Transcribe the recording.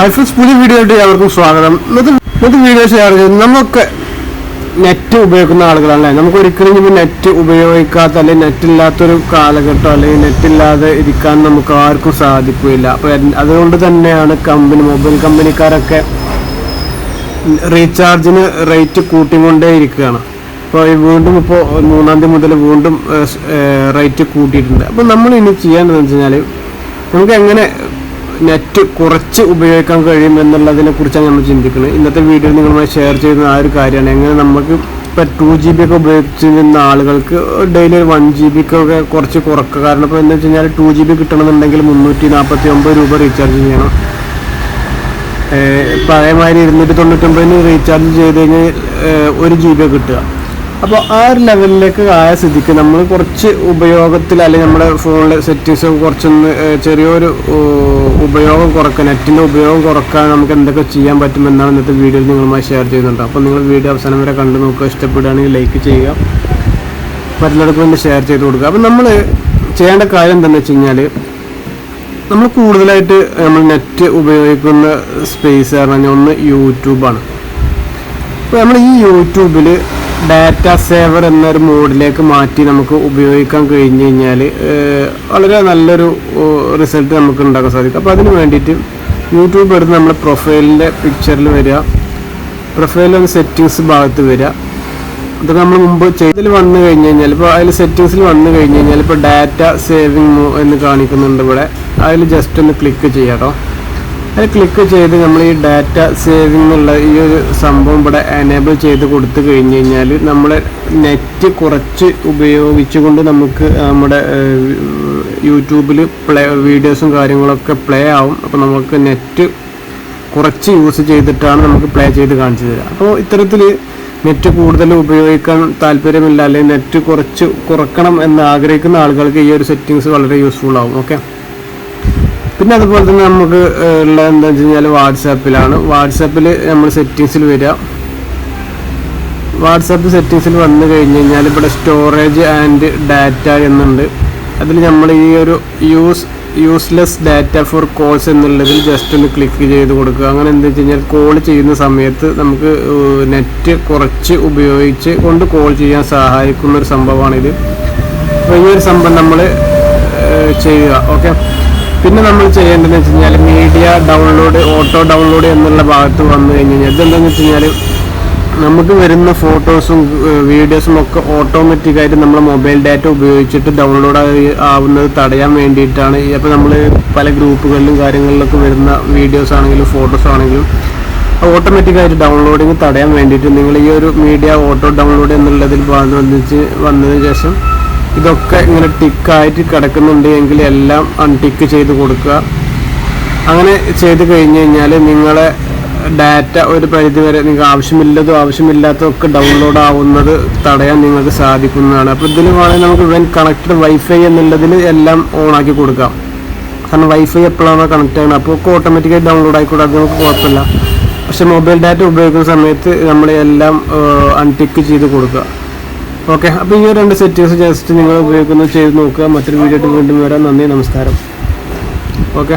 Friends പുതിയ video ആയിട്ട് എല്ലാവർക്കും സ്വാഗതം. ഇന്നത്തെ ഇന്നത്തെ വീഡിയോ ഷെയർ നമുക്ക് നെറ്റ് ഉപയോഗിക്കുന്ന ആളുകളല്ലേ നമുക്ക് ഒരിക്കലും ഇനി നെറ്റ് ഉപയോഗിക്കാത്ത അല്ലെങ്കിൽ നെറ്റ് ഇല്ലാത്തൊരു കാലഘട്ടം അല്ലെങ്കിൽ നെറ്റ് ഇല്ലാതെ ഇരിക്കാൻ നമുക്ക് ആർക്കും സാധിക്കില്ല അപ്പോൾ അതുകൊണ്ട് തന്നെയാണ് കമ്പനി മൊബൈൽ കമ്പനിക്കാരൊക്കെ റീചാർജിന് റേറ്റ് കൂട്ടിക്കൊണ്ടേ ഇരിക്കുകയാണ്. അപ്പോൾ വീണ്ടും ഇപ്പോൾ മൂന്നാം തീയതി മുതൽ വീണ്ടും റേറ്റ് കൂട്ടിയിട്ടുണ്ട്. അപ്പോൾ നമ്മൾ ഇനി ചെയ്യേണ്ടതെന്ന് വെച്ച് കഴിഞ്ഞാൽ നമുക്ക് എങ്ങനെ നെറ്റ് കുറച്ച് ഉപയോഗിക്കാൻ കഴിയും എന്നുള്ളതിനെ കുറിച്ചാണ് നമ്മൾ ചിന്തിക്കുന്നത്. ഇന്നത്തെ വീഡിയോ നിങ്ങളുമായി ഷെയർ ചെയ്യുന്ന ആ ഒരു കാര്യമാണ്. എങ്ങനെ നമുക്ക് ഇപ്പോൾ ടു ജി ബി ഒക്കെ ഉപയോഗിച്ചിരുന്ന ആളുകൾക്ക് ഡെയിലി വൺ ജി ബിക്ക് ഒക്കെ കുറച്ച് കുറക്കുക. കാരണം ഇപ്പോൾ എന്താ വെച്ച് കഴിഞ്ഞാൽ ടു ജി ബി കിട്ടണമെന്നുണ്ടെങ്കിൽ മുന്നൂറ്റി നാൽപ്പത്തി ഒമ്പത് രൂപ റീചാർജ് ചെയ്യണം. പഴയമാതിരി ഇരുന്നൂറ്റി തൊണ്ണൂറ്റൊമ്പതിന് റീചാർജ് ചെയ്ത് കഴിഞ്ഞാൽ ഒരു ജി ബി കിട്ടുക. അപ്പോൾ ആ ഒരു ലെവലിലേക്ക് ആയ സ്ഥിതിക്ക് നമ്മൾ കുറച്ച് ഉപയോഗത്തിൽ അല്ലെങ്കിൽ നമ്മുടെ ഫോണിലെ സെറ്റിങ്സ് കുറച്ചൊന്ന് ചെറിയൊരു ഉപയോഗം കുറക്കുക. നെറ്റിന്റെ ഉപയോഗം കുറയ്ക്കാൻ നമുക്ക് എന്തൊക്കെ ചെയ്യാൻ പറ്റുമെന്നാണ് ഇന്നത്തെ വീഡിയോയിൽ നിങ്ങളുമായി ഷെയർ ചെയ്യുന്നുണ്ട്. അപ്പോൾ നിങ്ങൾ വീഡിയോ അവസാനം വരെ കണ്ടു നോക്കുക. ഇഷ്ടപ്പെടുകയാണെങ്കിൽ ലൈക്ക് ചെയ്യുക. മറ്റുള്ളവർക്ക് വേണ്ടി ഷെയർ ചെയ്ത് കൊടുക്കുക. അപ്പോൾ നമ്മൾ ചെയ്യേണ്ട കാര്യം എന്താണെന്ന് വെച്ച് കഴിഞ്ഞാൽ നമ്മൾ കൂടുതലായിട്ട് നമ്മൾ നെറ്റ് ഉപയോഗിക്കുന്ന സ്പേസ് പറഞ്ഞാൽ ഒന്ന് യൂട്യൂബാണ് അപ്പോൾ നമ്മൾ ഈ യൂട്യൂബിൽ ഡാറ്റ സേവർ എന്നൊരു മോഡിലേക്ക് മാറ്റി നമുക്ക് ഉപയോഗിക്കാൻ കഴിഞ്ഞു കഴിഞ്ഞാൽ വളരെ നല്ലൊരു റിസൾട്ട് നമുക്ക് ഉണ്ടാക്കാൻ സാധിക്കും. അപ്പോൾ അതിന് വേണ്ടിയിട്ട് യൂട്യൂബ് എടുത്ത് നമ്മുടെ പ്രൊഫൈലിന്റെ പിക്ചറിൽ വരിക. പ്രൊഫൈലിൽ സെറ്റിങ്സ് ഭാഗത്ത് വരിക. അതൊക്കെ നമ്മൾ മുമ്പ് ചെയ്തതിൽ വന്നു കഴിഞ്ഞ് കഴിഞ്ഞാൽ ഇപ്പോൾ അതിൽ സെറ്റിങ്സിൽ വന്നു കഴിഞ്ഞ് കഴിഞ്ഞാൽ ഇപ്പോൾ ഡാറ്റ സേവിങ് എന്ന് കാണിക്കുന്നുണ്ട് ഇവിടെ. അതിൽ ജസ്റ്റ് ഒന്ന് ക്ലിക്ക് ചെയ്യാം കേട്ടോ അത് ക്ലിക്ക് ചെയ്ത് നമ്മൾ ഈ ഡാറ്റ സേവിങ് എന്നുള്ള ഈ ഒരു സംഭവം ഇവിടെ എനേബിൾ ചെയ്ത് കൊടുത്തു കഴിഞ്ഞ് കഴിഞ്ഞാൽ നമ്മൾ നെറ്റ് കുറച്ച് ഉപയോഗിച്ചുകൊണ്ട് നമുക്ക് നമ്മുടെ യൂട്യൂബിൽ പ്ലേ വീഡിയോസും കാര്യങ്ങളൊക്കെ പ്ലേ ആവും. അപ്പോൾ നമുക്ക് നെറ്റ് കുറച്ച് യൂസ് ചെയ്തിട്ടാണ് നമുക്ക് പ്ലേ ചെയ്ത് കാണിച്ചു തരിക അപ്പോൾ ഇത്തരത്തിൽ നെറ്റ് കൂടുതൽ ഉപയോഗിക്കാൻ താല്പര്യമില്ല അല്ലെങ്കിൽ നെറ്റ് കുറച്ച് കുറക്കണം എന്ന് ആഗ്രഹിക്കുന്ന ആളുകൾക്ക് ഈ ഒരു സെറ്റിങ്സ് വളരെ യൂസ്ഫുൾ ആവും. ഓക്കെ പിന്നെ അതുപോലെ തന്നെ നമുക്ക് ഉള്ള എന്താ വെച്ച് കഴിഞ്ഞാൽ വാട്സാപ്പിലാണ്. വാട്സാപ്പിൽ നമ്മൾ സെറ്റിങ്സിൽ വരിക. വാട്സാപ്പ് സെറ്റിങ്സിൽ വന്നു കഴിഞ്ഞ് കഴിഞ്ഞാൽ ഇവിടെ സ്റ്റോറേജ് ആൻഡ് ഡാറ്റ എന്നുണ്ട്. അതിൽ നമ്മൾ ഈ ഒരു use useless data for calls എന്നുള്ളതിൽ ജസ്റ്റ് ഒന്ന് ക്ലിക്ക് ചെയ്ത് കൊടുക്കുക. അങ്ങനെ എന്താ വെച്ച് കഴിഞ്ഞാൽ കോൾ ചെയ്യുന്ന സമയത്ത് നമുക്ക് നെറ്റ് കുറച്ച് ഉപയോഗിച്ച് കൊണ്ട് കോൾ ചെയ്യാൻ സഹായിക്കുന്ന ഒരു സംഭവമാണിത്. അപ്പോൾ ഈ ഒരു സംഭവം നമ്മൾ ചെയ്യുക. ഓക്കെ പിന്നെ നമ്മൾ ചെയ്യേണ്ടതെന്ന് വെച്ച് കഴിഞ്ഞാൽ മീഡിയ ഡൗൺലോഡ് ഓട്ടോ ഡൗൺലോഡ് എന്നുള്ള ഭാഗത്ത് വന്നു കഴിഞ്ഞ് കഴിഞ്ഞാൽ ഇതെന്താണെന്ന് വെച്ച് കഴിഞ്ഞാൽ നമുക്ക് വരുന്ന ഫോട്ടോസും വീഡിയോസും ഒക്കെ ഓട്ടോമാറ്റിക്കായിട്ട് നമ്മൾ മൊബൈൽ ഡാറ്റ ഉപയോഗിച്ചിട്ട് ഡൗൺലോഡ് ആവുന്നത് തടയാൻ വേണ്ടിയിട്ടാണ്. അപ്പോൾ നമ്മൾ പല ഗ്രൂപ്പുകളിലും കാര്യങ്ങളിലൊക്കെ വരുന്ന വീഡിയോസ് ആണെങ്കിലും ഫോട്ടോസ് ആണെങ്കിലും ഓട്ടോമാറ്റിക്കായിട്ട് ഡൗൺലോഡിങ് തടയാൻ വേണ്ടിയിട്ട് നിങ്ങൾ ഈ ഒരു മീഡിയ ഓട്ടോ ഡൗൺലോഡ് എന്നുള്ളതിൽ വന്നിച്ച് വന്നതിന് ശേഷം ഇതൊക്കെ ഇങ്ങനെ ടിക്കായിട്ട് കിടക്കുന്നുണ്ട് എങ്കിൽ എല്ലാം അൺടിക്ക് ചെയ്ത് കൊടുക്കുക. അങ്ങനെ ചെയ്ത് കഴിഞ്ഞ് കഴിഞ്ഞാൽ നിങ്ങളെ ഡാറ്റ ഒരു പരിധി വരെ നിങ്ങൾക്ക് ആവശ്യമില്ലതും ആവശ്യമില്ലാത്തതും ഒക്കെ ഡൗൺലോഡ് ആവുന്നത് തടയാൻ നിങ്ങൾക്ക് സാധിക്കുന്നതാണ്. അപ്പോൾ ഇതിൽ വേണമെങ്കിൽ നമുക്ക് വെൻ കണക്റ്റഡ് വൈഫൈ എന്നുള്ളതിൽ എല്ലാം ഓൺ ആക്കി കൊടുക്കാം. കാരണം വൈഫൈ എപ്പോഴാണോ കണക്ട് ചെയ്യണം അപ്പോൾ ഒക്കെ ഓട്ടോമാറ്റിക്കായി ഡൗൺലോഡ് ആയിക്കോട്ടെ അത് നമുക്ക് കുഴപ്പമില്ല. പക്ഷേ മൊബൈൽ ഡാറ്റ ഉപയോഗിക്കുന്ന സമയത്ത് നമ്മൾ എല്ലാം അൺടിക്ക് ചെയ്ത് കൊടുക്കുക. ഓക്കെ അപ്പോൾ ഈ രണ്ട് സെറ്റിങ്സ് ജസ്റ്റ് നിങ്ങൾ ഉപയോഗിക്കുന്നത് ചെയ്ത് നോക്കുക. മറ്റൊരു വീഡിയോ ആയിട്ട് വീണ്ടും വരാം. നന്ദി നമസ്കാരം. ഓക്കെ.